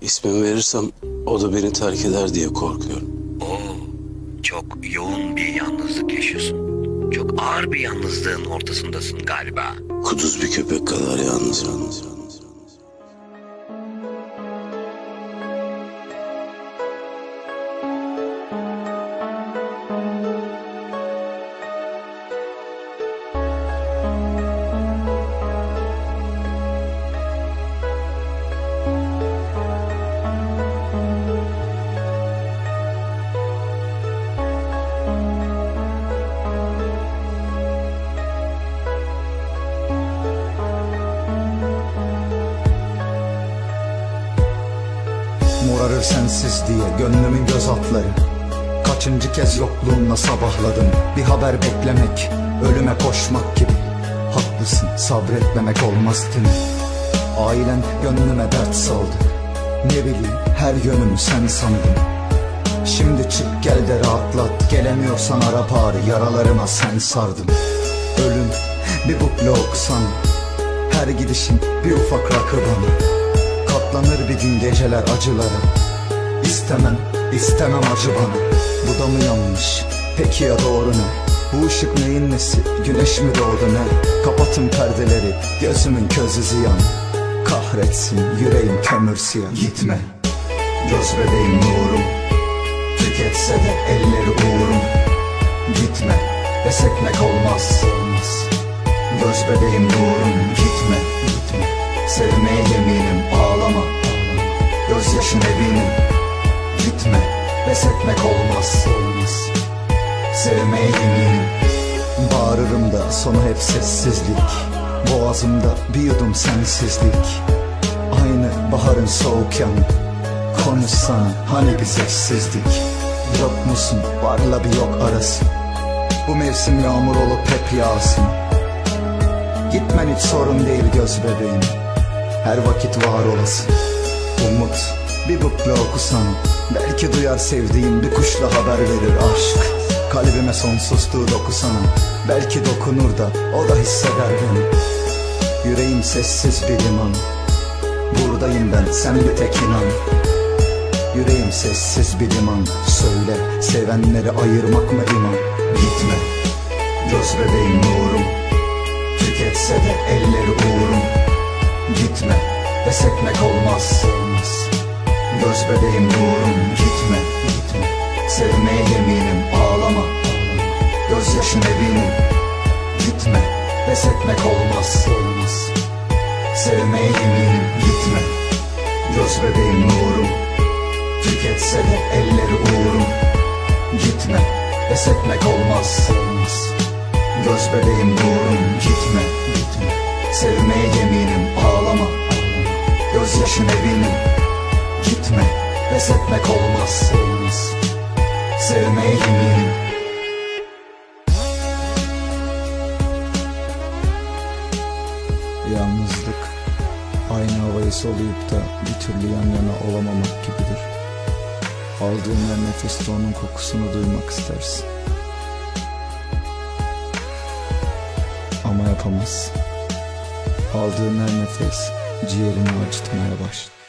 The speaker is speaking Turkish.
İsmimi verirsem o da beni terk eder diye korkuyorum. Oo, çok yoğun bir yalnızlık yaşıyorsun. Çok ağır bir yalnızlığın ortasındasın galiba. Kuduz bir köpek kadar yalnız yalnız Morarır sensiz diye gönlümün göz altları Kaçıncı kez yokluğunla sabahladım. Bir haber beklemek, ölüme koşmak gibi. Haklısın sabretmemek olmaz değil mi? Ailen gönlüme dert saldı. Ne bileyim her yönümü sen sandım Şimdi çık gel de rahatlat. Gelemiyorsan ara bari yaralarıma sen sardım Ölüm bir bukle okusan Her gidişin bir ufak rakı bana Katlanır bir gün geceler acılara. İstemem, istemem acı bana. Bu da mı yanlış? Peki ya doğru ne? Bu ışık neyin nesi? Güneş mi doğdu ne? Kapatın perdeleri, gözümün közü ziyan. Kahretsin yüreğim kömür siyah Gitme, göz bebeğim nurum. Tüketse de elleri uğrum. Gitme, pes etmek olmaz. Göz bebeğim nurum. Gitme Sevmeye yeminim ağlama. Gözyaşın evinim Gitme, pes etmek olmaz. Sevmeye yeminim. Bağırırım da sonu hep sessizlik. Boğazımda bir yudum sensizlik. Aynı baharın soğuk yanı Konuşsana hani bir sessizlik Yok musun? Varla bir yok arası. Bu mevsim yağmur olup hep yağsın. Gitmen hiç sorun değil göz bebeğim Her vakit var olasın. Umut bir bukle okusana Belki duyar sevdiğim bir kuşla haber verir aşk. Kalbime sonsuzluğu dokusana Belki dokunur da o da hisseder beni Yüreğim sessiz bir liman. Buradayım ben sen bir tek inan. Yüreğim sessiz bir liman. Söyle sevenleri ayırmak mı iman Gitme göz bebeğim nurum Tüketse de elleri uğrum Gitme pes etmek olmaz. Göz bebeğim nurum Gitme gitme. Sevmeye yeminim ağlama. Gözyaşın evinim Gitme pes etmek olmaz. Sevmeye yeminim Gitme. Göz bebeğim nurum Tüketse de elleri uğrum. Gitme pes etmek olmaz. Göz bebeğim nurum Gitme gitme. Sevmeye yeminim Gözyaşın evinim Gitme pes etmek olmaz Sevmeye yeminim Yalnızlık Aynı havayı soluyup da bir türlü yan yana olamamak gibidir. Aldığın her nefeste onun kokusunu duymak istersin. Ama yapamazsın. Aldığın her nefes ciğerini acıtmaya başlar